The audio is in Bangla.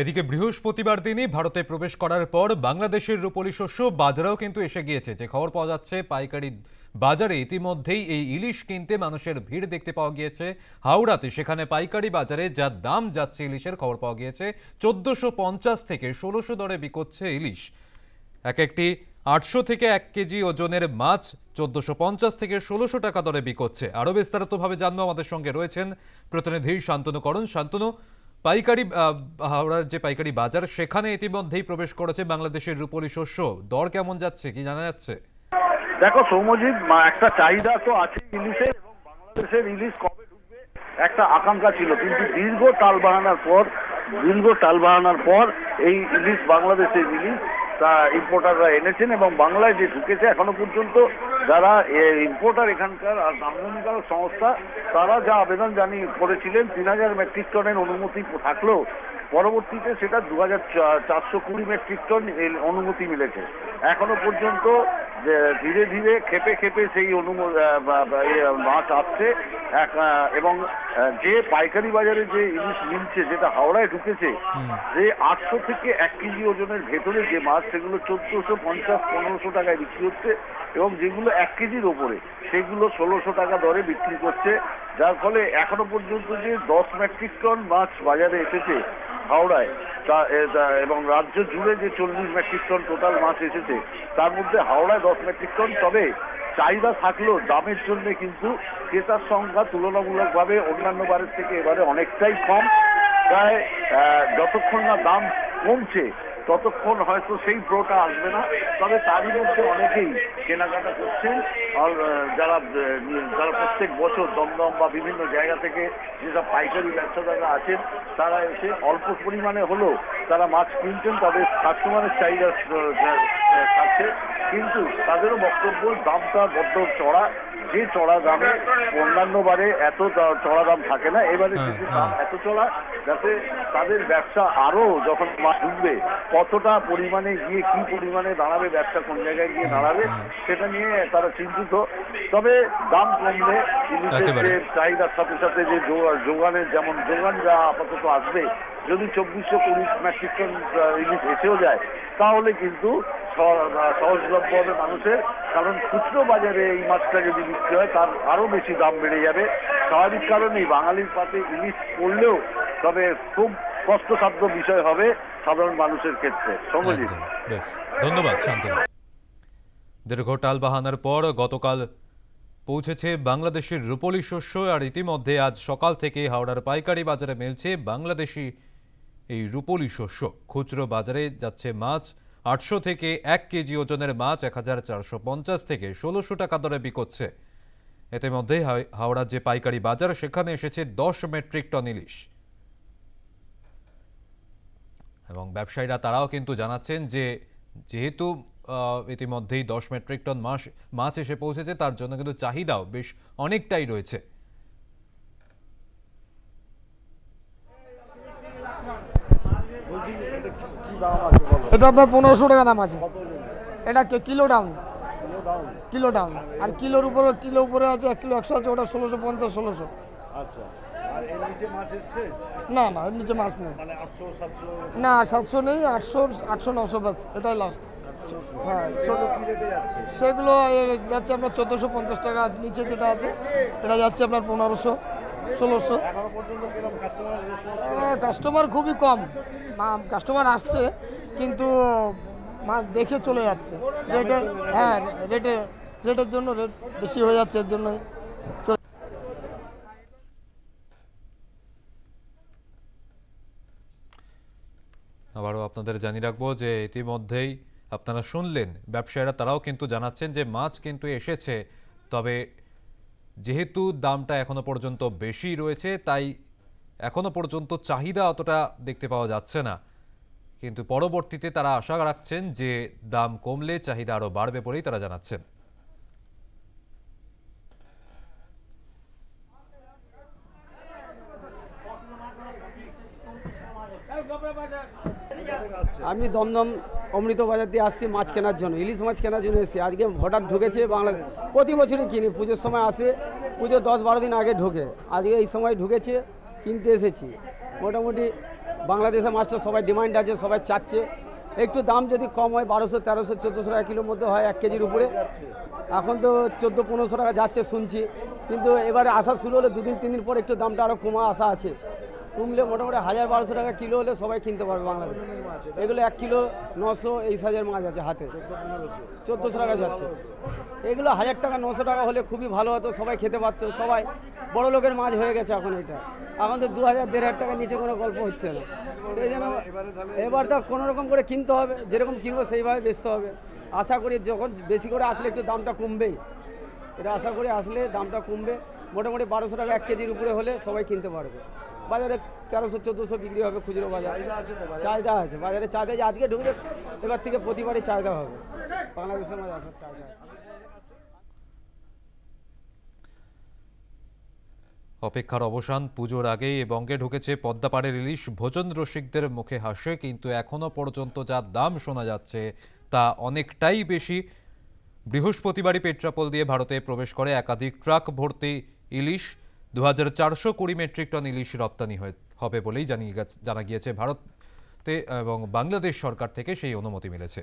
এদিকে বৃহস্পতিবার দিনই ভারতে প্রবেশ করার পর বাংলাদেশের রূপলি শস্য বাজারেও কিন্তু এসে গিয়েছে। যে খবর পাওয়া যাচ্ছে, পাইকারি বাজারে ইতিমধ্যেই এই ইলিশ কিনতে মানুষের ভিড় দেখতে পাওয়া গিয়েছে। হাওড়াতে সেখানে পাইকারি বাজারে যা দাম যাচ্ছে ইলিশের খবর পাওয়া গিয়েছে, চোদ্দশো পঞ্চাশ থেকে ষোলোশো দরে বিকোচ্ছে ইলিশ। এক একটি আটশো থেকে এক কেজি ওজনের মাছ চোদ্দশো পঞ্চাশ থেকে ষোলোশো টাকা দরে বিকোচ্ছে। আরও বিস্তারিতভাবে জানব আমাদের সঙ্গে রয়েছেন প্রতিনিধি শান্তনু করণ। শান্তনু পাইকারি হাওড়ার যে পাইকারি বাজার, সেখানে ইতিমধ্যেই প্রবেশ করেছে বাংলাদেশের রূপলি শস্য। দর কেমন যাচ্ছে, কি জানা যাচ্ছে? দেখো, সৌমজিৎ একটা চাহিদা তো আছে ইলিশের, এবং বাংলাদেশের ইলিশ কবে ঢুকবে একটা আকাঙ্ক্ষা ছিল। কিন্তু দীর্ঘ টাল বাহানার পর, দীর্ঘ টাল বাহানার পর এই ইলিশ, বাংলাদেশের ইলিশ, তা ইম্পোর্টাররা এনেছেন এবং বাংলায় যে ঢুকেছে এখনও পর্যন্ত যারা ইম্পোর্টার এখানকার আর আমদানিকারক সংস্থা, তারা যা আবেদন জানি করেছিলেন, তিন হাজার মেট্রিক টনের অনুমতি থাকলেও পরবর্তীতে সেটা দু হাজার চারশো কুড়ি মেট্রিক টন অনুমতি মিলেছে। এখনও পর্যন্ত ধীরে ধীরে, খেপে খেপে সেই অনুমতি মাছ আসছে। এবং যে পাইকারি বাজারে যে ইলিশ মিলছে যেটা হাওড়ায় ঢুকেছে যে আটশো থেকে এক কেজি ওজনের ভেতরে যে মাছ সেগুলো চোদ্দশো পঞ্চাশ পনেরোশো টাকায় বিক্রি হচ্ছে এবং যেগুলো এক কেজির ওপরে সেগুলো ষোলোশো টাকা দরে বিক্রি করছে। যার ফলে এখনও পর্যন্ত যে দশ মেট্রিক টন মাছ বাজারে এসেছে হাওড়ায় তা তা- এবং রাজ্য জুড়ে যে চল্লিশ মেট্রিক টন টোটাল মাছ এসেছে তার মধ্যে হাওড়ায় দশ মেট্রিক টন তবে চাহিদা থাকলেও দামের জন্য কিন্তু ক্রেতার সংখ্যা তুলনামূলকভাবে অন্যান্য বারের থেকে এবারে অনেকটাই কম। প্রায় যতক্ষণ না দাম কমছে, ততক্ষণ হয়তো সেই প্রোটা আসবে না। তবে তারই মধ্যে অনেকেই কেনাকাটা করছেন। আর যারা যারা প্রত্যেক বছর দমদম বা বিভিন্ন জায়গা থেকে যেসব পাইকারি ব্যবসাদাররা আছেন, তারা এসে অল্প পরিমাণে হলেও তারা মাছ কিনছেন তাদের কাস্টমারের চাহিদা থাকছে। কিন্তু তাদেরও বক্তব্য, দামটা বড্ড চড়া। যে চড়া দামে অন্যান্য বারে এত চড়া দাম থাকে না এবারে হ্যাঁ, কিন্তু হ্যাঁ। দাম এত চড়া যাতে তাদের ব্যবসা আরও যখন মাছ ঢুকবে কতটা পরিমাণে গিয়ে কি পরিমাণে দাঁড়াবে ব্যবসা কোন জায়গায় গিয়ে দাঁড়াবে সেটা নিয়ে তারা চিন্তিত তবে দাম কমলে। যে চাহিদার সাথে সাথে যে যোগানের যেমন যোগান যা আপাতত আসবে যদি চব্বিশশো কুড়ি মেট্রিক টন ইলিশ এসেও যায় তাহলে কিন্তু সহজলভ্য হবে মানুষের কারণ খুচরো বাজারে এই মাছটা যদি বিক্রি হয়, তার আরও বেশি দাম বেড়ে যাবে। স্বাভাবিক কারণেই বাঙালির পাতে ইলিশ পড়লেও তবে খুব কষ্টসাধ্য বিষয় হবে সাধারণ মানুষের ক্ষেত্রে। বেশ। ধন্যবাদ দীর্ঘ টাল বাহানার পর গতকাল পৌঁছেছে বাংলাদেশের রূপলি শস্য, আর ইতিমধ্যে আজ সকাল থেকে হাওড়ার পাইকারি বাজারে মিলছে বাংলাদেশি এই রূপলি শস্য। খুচরো বাজারে যাচ্ছে মাছ আটশো থেকে এক কেজি ওজনের মাছ এক হাজার চারশো পঞ্চাশ থেকে ষোলোশো টাকা দরে বিকোচ্ছে। ইতিমধ্যে হাই- হাওড়ার যে পাইকারি বাজার, সেখানে এসেছে দশ মেট্রিক টন ইলিশ। এবং ব্যবসায়ীরা তারাও কিন্তু জানাচ্ছেন যে, যেহেতু ইতিমধ্যেই দশ মেট্রিক টন মাছ মাছ এসে পৌঁছেছে, তার জন্য কিন্তু চাহিদাও বেশ অনেকটাই রয়েছে। এটা আপনার পনেরোশো টাকা দাম আছে। এটা কিলো ডাউন কিলো ডাউন আর কিলোর উপরে কিলো উপরে আছে এক কিলো একশো আছে ওটা ষোলোশো পঞ্চাশ ষোলোশো। আচ্ছা। না না এর নিচে মাছ নেই। মানে না সাতশো নেই আটশো আটশো নশো বাস এটাই লাস্ট হ্যাঁ সেগুলো যাচ্ছে আপনার চোদ্দোশো পঞ্চাশ টাকা নিচে যেটা আছে এটা যাচ্ছে আপনার পনেরোশো ষোলোশো। কাস্টমার কাস্টমার খুবই কম। কাস্টমার আসছে কিন্তু মাছ দেখে চলে যাচ্ছে। রেটে হ্যাঁ রেটে রেটের জন্য রেট বেশি হয়ে যাচ্ছে এর জন্য আবারও আপনাদের জানিয়ে রাখব যে ইতিমধ্যেই আপনারা শুনলেন, ব্যবসায়ীরা তারাও কিন্তু জানাচ্ছেন যে মাছ কিন্তু এসেছে। তবে যেহেতু দামটা এখনও পর্যন্ত বেশি রয়েছে, তাই এখনও পর্যন্ত চাহিদা অতটা দেখতে পাওয়া যাচ্ছে না। কিন্তু পরবর্তীতে তারা আশা রাখছেন যে দাম কমলে চাহিদা আরও বাড়বে বলেই তারা জানাচ্ছেন। আমি দমদম অমৃত বাজার দিয়ে আসছি মাছ কেনার জন্য, ইলিশ মাছ কেনার জন্য এসেছি। আজকে হঠাৎ ঢুকেছে বাংলা, প্রতি বছরই কিনি, পুজোর সময় আসে, পুজো দশ বারো দিন আগে ঢোকে। আজকে এই সময় ঢুকেছে, কিনতে এসেছি। মোটামুটি বাংলাদেশের মাছটা সবাই ডিমান্ড আছে, সবাই চাচ্ছে। একটু দাম যদি কম হয়, বারোশো, তেরোশো, চোদ্দোশো টাকা কিলোর মধ্যে হয় এক কেজির উপরে। এখন তো চোদ্দ, পনেরোশো টাকা যাচ্ছে শুনছি। কিন্তু এবারে আসা শুরু হলে দুদিন তিন দিন পর একটু দামটা আরও কমা, আসা আছে। কমলে মোটামুটি হাজার বারোশো টাকা কিলো হলে সবাই কিনতে পারবে বাংলাদেশ। এগুলো এক কিলো নশো এই সাইজের মাছ আছে হাতে। চোদ্দোশো টাকা যাচ্ছে। এগুলো হাজার টাকা, নশো টাকা হলে খুবই ভালো হতো, সবাই খেতে পারতো, সবাই। বড় লোকের মাছ হয়ে গেছে এখন এটা। এখন তো দু হাজার দেড় হাজার টাকার নিচে কোনো গল্প হচ্ছে না। এই জন্য এবার তো কোনো রকম করে কিনতে হবে, যেরকম কিনবো সেইভাবে বেচতে হবে। আশা করি যখন বেশি করে আসলে একটু দামটা কমবেই। এটা আশা করি আসলে দামটা কমবে। মোটামুটি বারোশো টাকা এক কেজির উপরে হলে সবাই কিনতে পারবে। বাজারে তেরোশো, চোদ্দোশো বিক্রি হবে খুচরো বাজার। চাহিদা আছে। বাজারে চাহিদা আজকে ঢুকবে, এবার থেকে প্রতিবারই চাহিদা হবে। বাংলাদেশের মাঝে আসার চাহিদা অপেক্ষার অবসান পুজোর আগেই বঙ্গে ঢুকেছে পদ্মাপাড়ের ইলিশ ভোজন রসিকদের মুখে হাসে, কিন্তু এখনও পর্যন্ত যা দাম শোনা যাচ্ছে তা অনেকটাই বেশি। বৃহস্পতিবারই পেট্রাপোল দিয়ে ভারতে প্রবেশ করে একাধিক ট্রাক ভর্তি ইলিশ। দু হাজার চারশো কুড়ি মেট্রিক টন ইলিশ রপ্তানি হবে বলেই জানিয়ে জানা গিয়েছে। ভারতে এবং বাংলাদেশ সরকার থেকে সেই অনুমতি মিলেছে।